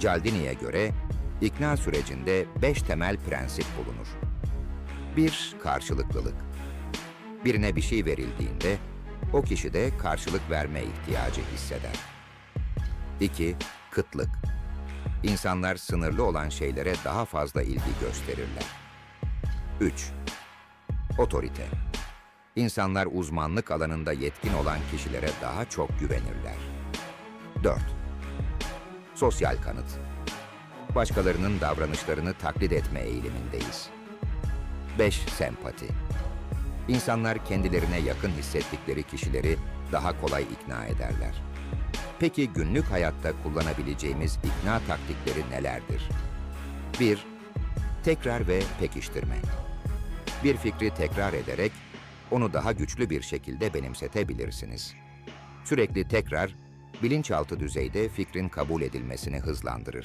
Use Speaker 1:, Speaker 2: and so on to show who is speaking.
Speaker 1: Cialdini'ye göre ikna sürecinde beş temel prensip bulunur. 1. Karşılıklılık. Birine bir şey verildiğinde o kişi de karşılık verme ihtiyacı hisseder. 2. Kıtlık. İnsanlar sınırlı olan şeylere daha fazla ilgi gösterirler. 3. Otorite. İnsanlar uzmanlık alanında yetkin olan kişilere daha çok güvenirler. 4. Sosyal kanıt. Başkalarının davranışlarını taklit etme eğilimindeyiz. 5. Sempati. İnsanlar kendilerine yakın hissettikleri kişileri daha kolay ikna ederler. Peki günlük hayatta kullanabileceğimiz ikna taktikleri nelerdir? 1. Tekrar ve pekiştirme. Bir fikri tekrar ederek onu daha güçlü bir şekilde benimsetebilirsiniz. Sürekli tekrar bilinçaltı düzeyde fikrin kabul edilmesini hızlandırır.